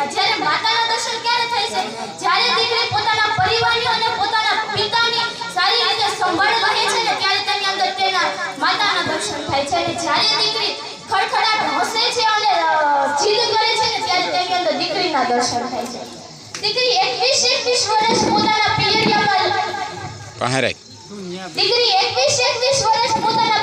દીકરીના જ્યારે માતાના દર્શન ક્યારે થાય છે? જ્યારે દીકરી પોતાના પરિવારની અને પોતાના પિતાની સારી રીતે સંભાળ રહે છે ને ત્યારે તેની અંદર તેના માતાના દર્શન થાય છે. અને જ્યારે દીકરી ખડખડાટ હસે છે અને જીદ કરે છે ને ત્યારે તેની અંદર દીકરીના દર્શન થાય છે. દીકરી એકવીસ એકવીસ વર્ષ પોતાના પિયરિયામાં પહેરાય દીકરી એકવીસ એકવીસ વર્ષ પોતાના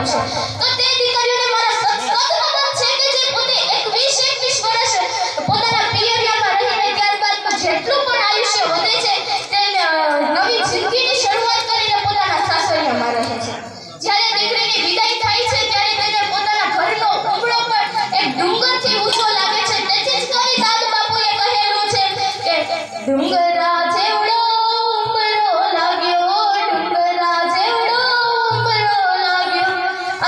આવશે. તો તે દીકરીઓને મારા સખત વતન છે કે જે પોતે 21 21 વર્ષ પોતાના પિયરિયામાં રહીને ત્યારબાદ જેટલું પણ